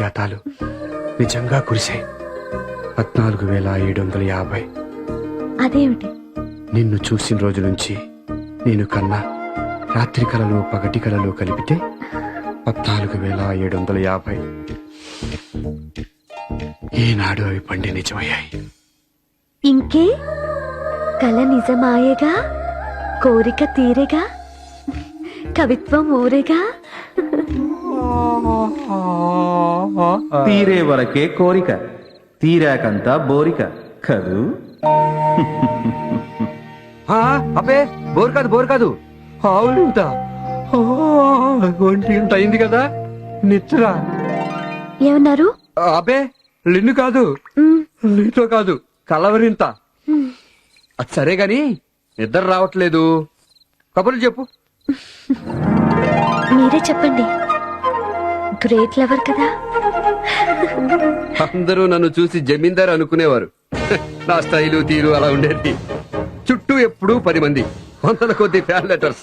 పారిజాతాలు నిజంగా కురిశాయి. పద్నాలుగు వేల ఏడు వందల యాభై. అదేమిటి? నిన్ను చూసిన రోజు నుంచి నేను కన్నా రాత్రి కళలు పగటి కళలు కలిపితే పద్నాలుగు వేల ఏడు వందల యాభై. ఈనాడు అవి పండి నిజమయ్యాయి. ఇంకే? కల నిజమాయేగా? కోరిక తీరేగా? కవిత్వం ఊరేగా? తీరే వరకే కోరిక తీరాకంతా బోరిక కదూ? అబ్బే బోర్ కాదు బోర్ కాదు. ఆవులింత ఒంటి గంట అయింది కదా నిద్ర ఏమన్నారు? అబ్బే లిన్ను కాదు. నీతో కాదు కలవరింత. అది సరే గాని నిద్ర రావట్లేదు. కబుర్లు చెప్పు. మీరే చెప్పండి. గ్రేట్ లవర్ కదా? అందరూ నన్ను చూసి జమీందార్ అనుకునేవారు. నా స్టైలు తీరు అలా ఉండేది. చుట్టూ ఎప్పుడూ పది మంది వందల కొద్ది ఫ్యాన్ లెటర్స్.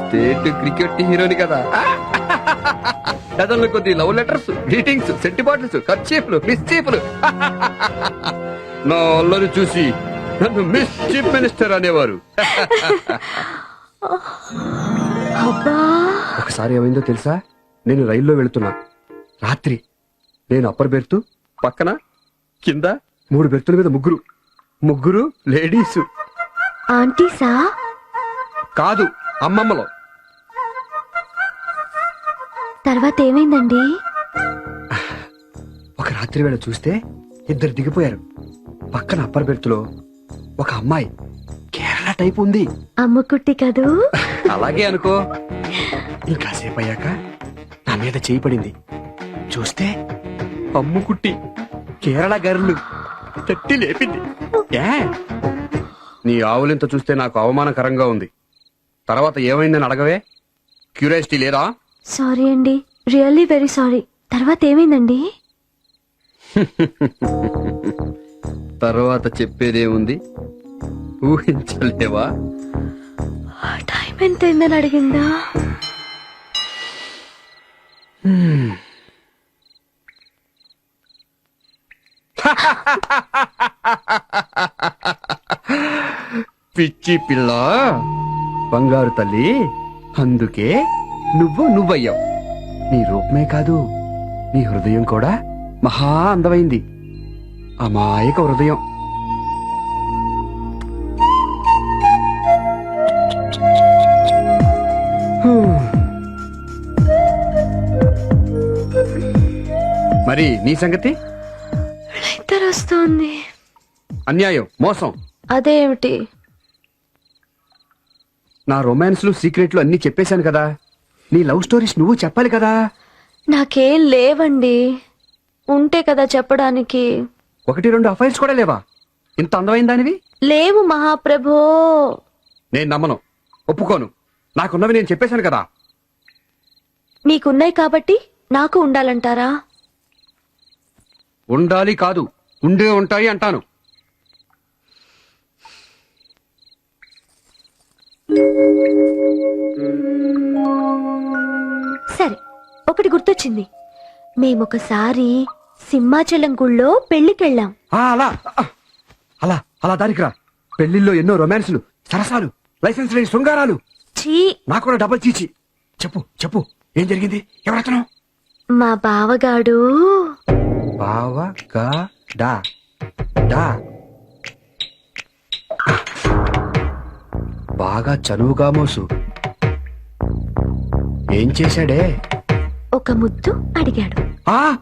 స్టేట్ క్రికెట్ హీరోని కదా. డజన్ల కొద్ది love letters greetings scent bottles కర్చీఫ్లు మిస్చీఫ్లు. నా అల్లరి చూసి నన్ను మిస్ చీఫ్ మినిస్టర్ అనేవారు. అబ్బా! ఒకసారి ఏమైందో తెలుసా? నేను రైల్లో వెళుతున్నా. రాత్రి నేను అప్పర్ బెర్త్ పక్కన కింద? మూడు బెర్తుల మీద ముగ్గురు. ముగ్గురు లేడీస్. ఆంటీసా కాదు అమ్మమ్మలో. తర్వాత ఏమైందండి? ఒక రాత్రి వేళ చూస్తే ఇద్దరు దిగిపోయారు. పక్కన అప్పర్ బెర్త్లో ఒక అమ్మాయి కేరళ టైప్ ఉంది. అమ్ముకుట్టి కదూ? అలాగే అనుకో. ఇంకాసేపు అయ్యాక నా మీద చేయి పడింది. చూస్తే అమ్ముకుట్టి కేరళ గర్లు తట్టి లేపింది. ఏ? నీ ఆవులింత చూస్తే నాకు అవమానకరంగా ఉంది. తర్వాత ఏమైందని అడగవే? క్యూరియాసిటీ లేదా? సారీ అండి. Really very sorry. తర్వాత ఏమైందండి? తర్వాత చెప్పేదేముంది? ఊహించలేవా? టైం ఎంత అయిందని అడిగిందా? పిచ్చి పిల్ల. బంగారు తల్లి అందుకే నువ్వు నువ్వయ్యావు. నీ రూపమే కాదు నీ హృదయం కూడా మహా అందమైంది. అమాయక హృదయం. మరి నీ సంగతి? వస్తుంది అన్యాయం మోసం. అదేమిటి? నా రొమాన్స్లు సీక్రెట్లు అన్నీ చెప్పేశాను కదా. నీ లవ్ స్టోరీస్ నువ్వు చెప్పాలి కదా. నాకేం లేవండి. ఉంటే కదా చెప్పడానికి. ఒకటి రెండు అఫైల్స్ కూడా లేవా? ఇంత అందమైన దానివి? లేవు మహాప్రభో. నేను నమ్మను. ఒప్పుకోను. నాకున్నవి నేను చెప్పేశాను కదా. మీకున్నాయి కాబట్టి నాకు ఉండాలంటారా? ఉండాలి కాదు. ఉండే ఉంటాయి అంటాను. సరే ఒకటి గుర్తొచ్చింది. మేమొకసారి సింహాచలం గుళ్ళో పెళ్ళికెళ్ళాం ఆ, అలా. ఆ, అలా అలా దానికి రా. పెళ్ళిల్లో ఎన్నో రొమాన్స్లు సరసాలు లైసెన్స్ లేని శృంగారాలు. ఛీ నాకు కూడా డబల్ చీచి. చెప్పు చెప్పు ఏం జరిగింది? ఎవరతను? మా బావగాడు. బావ గా డా డా. బాగా చనువుగా మోసు. ఏం చేశాడే? ఒక ముద్దు అడిగాడు. ఆ?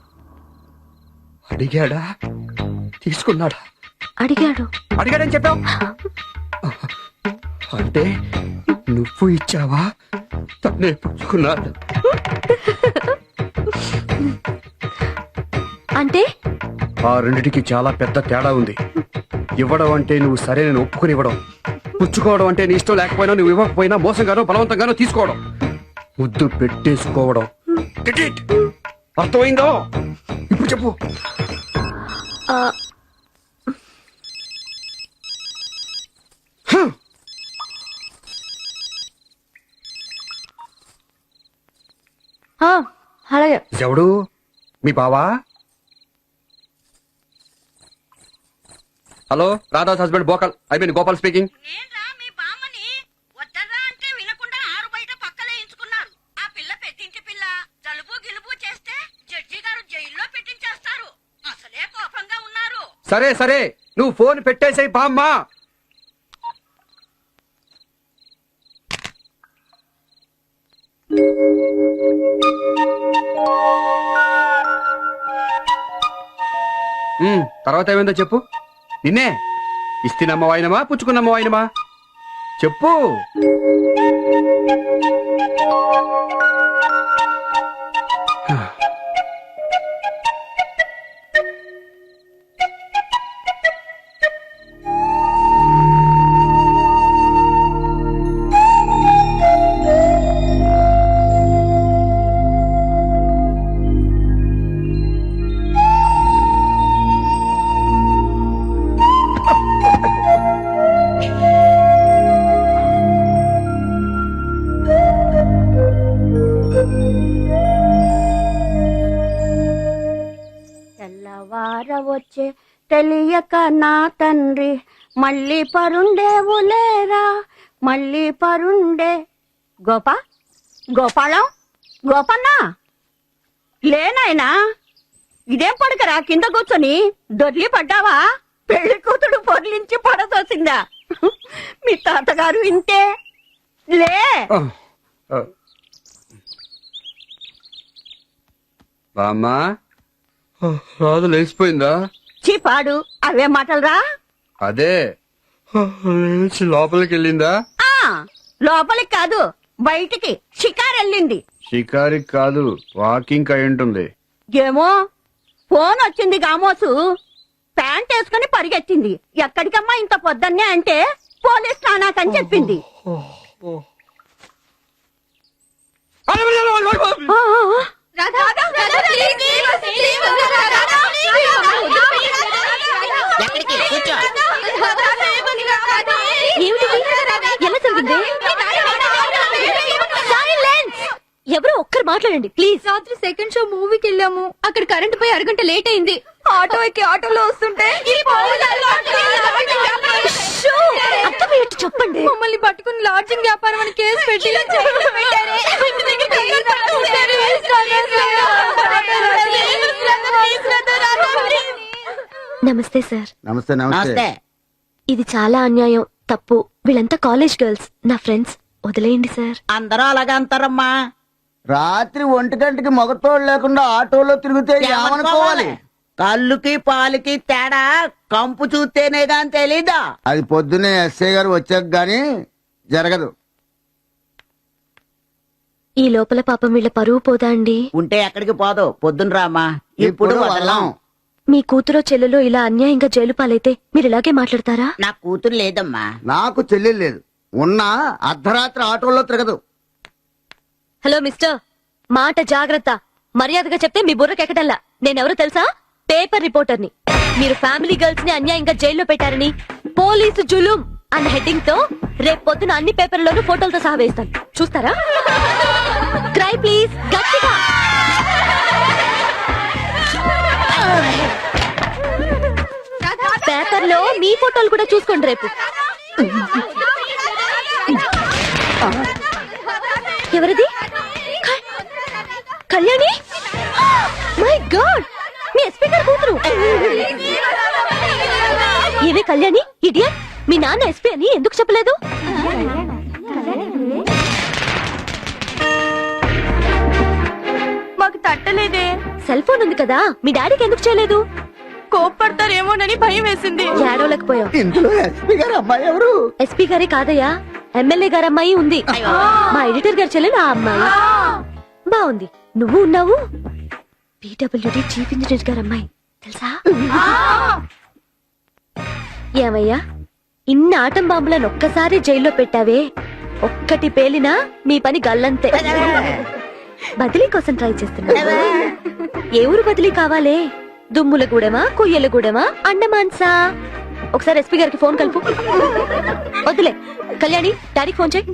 అడిగాడా? తీసుకున్నాడా? అడిగాడు. అడిగాడని చెప్పావు? అంటే నువ్వు ఇచ్చావా? తనే పుచ్చుకున్నాడు. అంటే? ఆ రెండిటికి చాలా పెద్ద తేడా ఉంది. ఇవ్వడం అంటే నువ్వు సరే నేను ఒప్పుకుని ఇవ్వడం. పుచ్చుకోవడం అంటే నీ ఇష్టం లేకపోయినా నువ్వు ఇవ్వకపోయినా మోసంగానో బలవంతంగానో తీసుకోవడం. ముద్దు పెట్టేసుకోవడం? అర్థమైందో? ఇప్పుడు చెప్పు. అలాగే. ఎవడు? మీ బావా? హలో రాధాస్ హస్బెండ్ బోకల్ ఐ మీన్ గోపాల్ స్పీకింగ్. నేన్రా మీ బామ్మని వద్దరా అంటే వినకుండా ఆరు బయట పక్కలేయించుకున్నారు ఆ పిల్ల పెద్దింటి పిల్ల జలుబు గిలుబు చేస్తే జడ్జి గారు జైల్లో పెట్టించేస్తారు. అసలే కోపంగా ఉన్నారు. సరే సరే నువ్వు ఫోన్ పెట్టేసాయి బామ్మా. తర్వాత ఏమైందో చెప్పు. నిన్నే ఇస్తినమ్మ వాయినమా పుచ్చుకున్నమ్మ వాయినమా? చెప్పు. నా తండ్రి మళ్ళీ పరుండేవులేరా మళ్ళీ పరుండే గోపా గోపాలం గోపన్న లేనాయనా ఇదేం పడకరా? కింద కూర్చొని దొర్లి పడ్డావా? పెళ్ళి కూతుడు పొర్లించి పడదోసిందా మీ తాతగారు ఇంతే. లే. బామ్మా? రాదు లేచిపోయిందా? చీపాడు అవే మాటలరా? అదే. లేచి లోపలికి వెళ్ళిందా ఆ లోపలికి కాదు బయటికి షికార్ వెళ్ళింది షికారి కాదు వాకింగ్ అయి ఉంటుంది. ఏమో ఫోన్ వచ్చింది గామోసు. ప్యాంట్ వేసుకుని పరిగెత్తింది. ఎక్కడికమ్మా ఇంత పొద్దున్నే అంటే పోలీస్ స్టానాకని చెప్పింది. ఆ, ఆ, ఆ. ఏమిటిది? ఎలా జరిగింది? ఎవరో ఒక్కరు మాట్లాడండి ప్లీజ్ రాత్రి సెకండ్ షో మూవీకి వెళ్ళాము. అక్కడ కరెంట్ పోయి అరగంట లేట్ అయింది. ఆటో ఎక్కి ఆటోలో వస్తుంటే చెప్పండి. మమ్మల్ని పట్టుకుని లాడ్జింగ్ వ్యాపారం అని కేసు పెట్టి నమస్తే సార్. నమస్తే నమస్తే. ఇది చాలా అన్యాయం తప్పు. వీళ్ళంతా కాలేజ్ గర్ల్స్. నా ఫ్రెండ్స్ వదిలేయండి సార్. అందరూ అలాగే అంటారమ్మా. రాత్రి ఒంటి గంటకి మగతోడు లేకుండా ఆటోలో తిరిగితే ఏమనుకోవాలి? కళ్ళుకి పాలుకి తేడా? కంపు చూస్తేనే గాని తెలీదా? అది పొద్దున్నే ఎస్ఐ గారు వచ్చాక గాని జరగదు. ఈ లోపల పాపం వీళ్ళ పరువు పోదా అండి? ఉంటే ఎక్కడికి పోదు. పొద్దున రామా ఇప్పుడు వదలం. మీ కూతురో చెల్లెలో ఇలా అన్యాయంగా జైలు పాలైతే మీరు ఇలాగే మాట్లాడతారా? నా కూతురు లేదమ్మా. నాకు చెల్లెలు లేదు. ఉన్నా అర్ధరాత్రి ఆటోలో తిరగదు. Hello mister. మాట జాగ్రత్త. మర్యాదగా చెప్తే మీ బుర్రకెక్కటల్లా నేనెవరో తెలుసా? పేపర్ రిపోర్టర్ని. మీరు ఫ్యామిలీ గర్ల్స్ని అన్యాయంగా జైల్లో పెట్టారని పోలీసు జులుం అన్న హెడ్డింగ్తో రేపు పొద్దున అన్ని పేపర్లోనూ ఫోటోలతో సహా వేస్తాను. చూస్తారా? క్రై ప్లీజ్ గట్టిగా. పేపర్లో మీ ఫోటోలు కూడా చూసుకోండి రేపు. ఎవరిది? కళ్యాణి? మై గాడ్ కూతురు. ఏవే కళ్యాణి ఇడియట్ మీ నాన్న ఎస్పీ అని ఎందుకు చెప్పలేదు? మాకు తట్టలేదే. సెల్ ఫోన్ ఉంది కదా మీ డాడీకి ఎందుకు చేయలేదు? కోప్పడతారేమోనని భయం వేసింది. ఏడవలేకపోయావు ఇందులో ఎస్పీ గారు అమ్మాయి ఎవరు? ఎస్పీ గారే కాదయ్యా ఎమ్మెల్యే గారు అమ్మాయి ఉంది. మా ఎడిటర్ గారు చెల్లెలు ఆ అమ్మాయి. బాగుంది. నువ్వు ఉన్నావు? పీడబ్ల్యూడి చీఫ్ ఇంజనీర్ గారు అమ్మాయి. తెలుసా? ఏమయ్యా? ఇన్ని ఆటం బాంబులను ఒక్కసారి జైల్లో పెట్టావే? ఒక్కటి పేలినా మీ పని గల్లంతే. బదిలీ కోసం ట్రై చేస్తున్నా. ఏ ఊరు బదిలీ కావాలే? దుమ్ములగూడెమా కొయ్యలగూడెమా అండమాన్సా ఒకసారి ఎస్పీ గారికి ఫోన్ కలుపు. వద్దులే. కళ్యాణి డాడీకి ఫోన్ చేయి.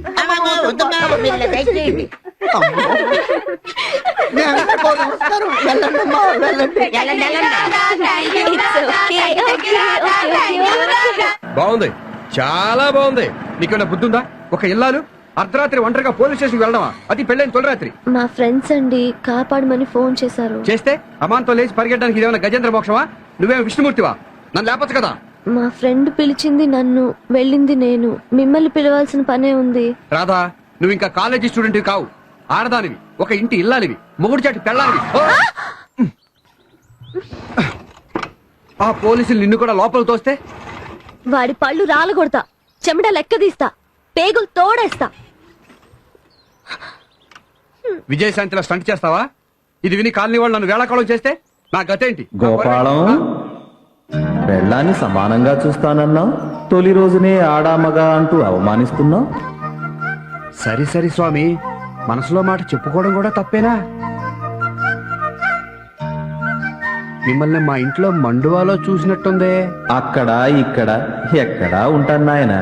నమస్కారం వెళ్ళండి అమ్మా వెళ్ళండి. బాగుంది. చాలా బాగుంది. నీకేమైనా బుద్ధి ఉందా ఒక ఇల్లాలు అర్ధరాత్రి ఒంటరిగా పోలీస్ స్టేషన్ వెళ్ళడమా? అది పెళ్ళైన తొలరాత్రి. మా ఫ్రెండ్స్ అండి కాపాడమని ఫోన్ చేశారు. చేస్తే అమాంతో లేచి పరిగెట్టడానికి ఇదేమైనా గజేంద్ర మోక్షమా? నువ్వేమో విష్ణుమూర్తివా? నన్ను లేపచ్చు కదా? మా ఫ్రెండ్ పిలిచింది నన్ను వెళ్ళింది నేను. మిమ్మల్ని పిలవాల్సిన పనే ఉంది. రాధా నువ్వు ఇంకా కాలేజీ స్టూడెంట్ కావు. ఆడదానివి ఒక ఇంటి ఇల్లాలివి మొగుడు చాటి పెళ్ళాలివి. ఓ! ఆ! పోలీసులు నిన్ను కూడా లోపల తోస్తే? వాడి పళ్ళు రాలగొడతా చెమట లెక్క తీస్తా పేగులు తోడేస్తా. విజయశాంతిలో స్టంట్ చేస్తావా? ఇది విని కాలనీ వాళ్ళు నన్ను వేళాకాలం చేస్తే నా గతేంటి? గోపాలం పెళ్ళాన్ని సమానంగా చూస్తానన్నావు తొలి రోజునే ఆడామగా అంటూ అవమానిస్తున్నావు? సరి సరి స్వామి మనసులో మాట చెప్పుకోవడం కూడా తప్పేనా? మిమ్మల్ని మా ఇంట్లో మండువాలో చూసినట్టుందే. అక్కడ ఇక్కడ ఎక్కడా ఉంటాను నాయనా?